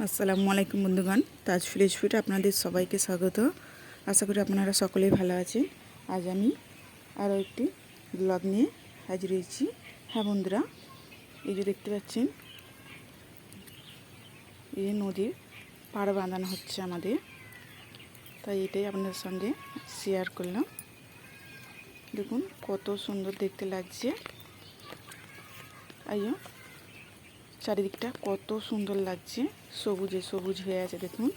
আসসালামু আলাইকুম বন্ধুগণ। তাজ ফ্রেশ ফুড আপনাদের সবাইকে স্বাগত। আশা করি আপনারা সকলেই ভালো আছেন। আজ আমি আরও একটি ব্লগ নিয়ে হাজির হয়েছি। হ্যাঁ বন্ধুরা, এই যে দেখতে পাচ্ছেন, এই নদীর পাড় বাঁধানো হচ্ছে আমাদের। তাই এটাই আপনাদের সঙ্গে শেয়ার করলাম। দেখুন কত সুন্দর দেখতে লাগছে। আইও চারিদিকটা কত সুন্দর লাগছে। সবুজে সবুজ হয়ে আছে, দেখুন।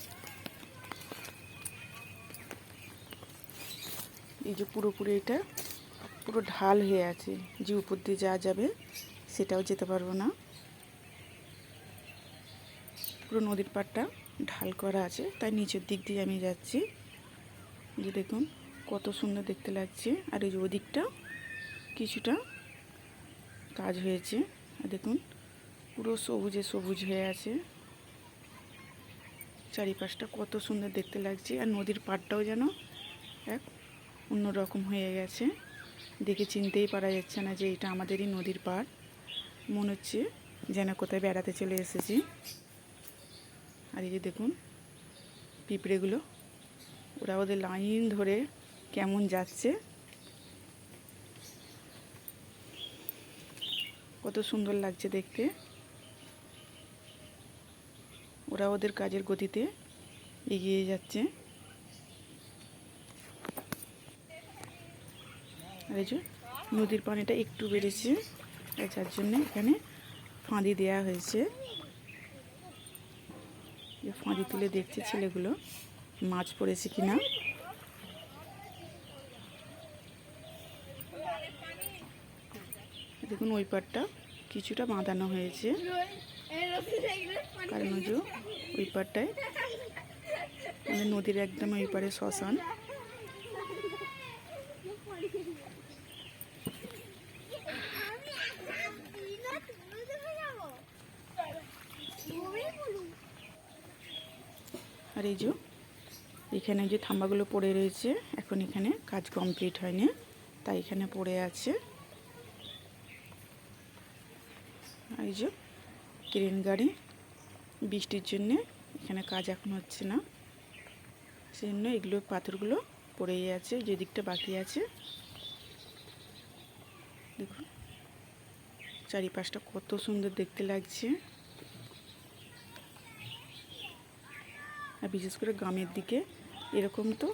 এই যে পুরোপুরি এটা, পুরো ঢাল হয়ে আছে। যে উপর দিয়ে যাওয়া যাবে, সেটাও যেতে পারব না। পুরো নদীর পাড়টা ঢাল করা আছে, তাই নিচের দিক দিয়ে আমি যাচ্ছি। যে দেখুন, কত সুন্দর দেখতে লাগছে। আর এই যে ওদিকটা কিছুটা কাজ হয়েছে। আর দেখুন পুরো সবুজে সবুজ হয়ে আছে। চারিপাশটা কত সুন্দর দেখতে লাগছে আর নদীর পাড়টাও যেন এক অন্যরকম হয়ে গেছে। দেখে চিনতেই পারা যাচ্ছে না যে এটা আমাদেরই নদীর পাড়। মনে হচ্ছে যেন কোথায় বেড়াতে চলে এসেছি। আর এই যে দেখুন, পিঁপড়েগুলো, ওরা ওদের লাইন ধরে কেমন যাচ্ছে। কত সুন্দর লাগছে দেখতে। ওরা ওদের কাজের গতিতে এগিয়ে যাচ্ছে। নদীর পানিটা একটু বেড়েছে যার জন্য এখানে ফাঁদি দেয়া হয়েছে। ফাঁদি তুলে দেখছে ছেলেগুলো, মাছ পড়েছে কিনা। দেখুন ওই পাটটা কিছুটা বাঁধানো হয়েছে। কারণ ওই পারটায় মানে নদীর একদম ওই পারে শ্মশান। আর এই যে, এখানে যে থাম্বাগুলো পড়ে রয়েছে, এখন এখানে কাজ কমপ্লিট হয়নি, তাই এখানে পড়ে আছে আর এই যে, ক্রেন গাড়ি। বৃষ্টির জন্যে এখানে কাজ এখন হচ্ছে না। সেই জন্য এগুলো, পাথরগুলো পড়েই আছে, যে দিকটা বাকি আছে। দেখুন, চারিপাশটা কত সুন্দর দেখতে লাগছে। আর বিশেষ করে গ্রামের দিকে এরকম তো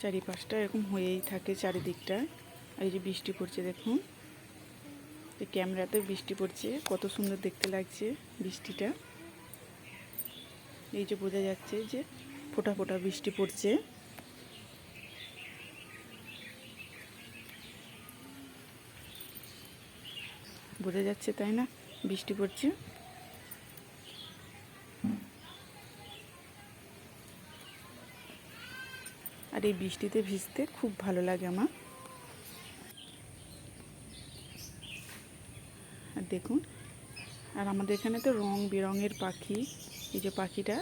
চারিপাশটা এরকম হয়েই থাকে চারিদিকটা। আর এই যে বৃষ্টি পড়ছে, দেখুন। এই ক্যামেরাতে বৃষ্টি পড়ছে, কত সুন্দর দেখতে লাগছে বৃষ্টিটা। এই যে বোঝা যাচ্ছে যে ফোটা ফোটা বৃষ্টি পড়ছে। বোঝা যাচ্ছে তাই না? বৃষ্টি পড়ছে। আর এই বৃষ্টিতে ভিজতে খুব ভালো লাগে আমার। আর দেখুন, আর আমাদের এখানে তো রং বেরঙের পাখি, এই যে পাখিটা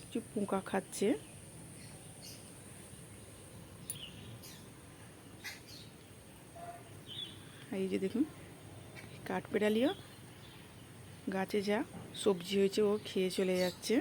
কিছু পোকা খাচ্ছে। এই যে দেখুন কাঠপেড়ালিও গাছে যা সবজি হয়েছে, ও খেয়ে চলে যাচ্ছে।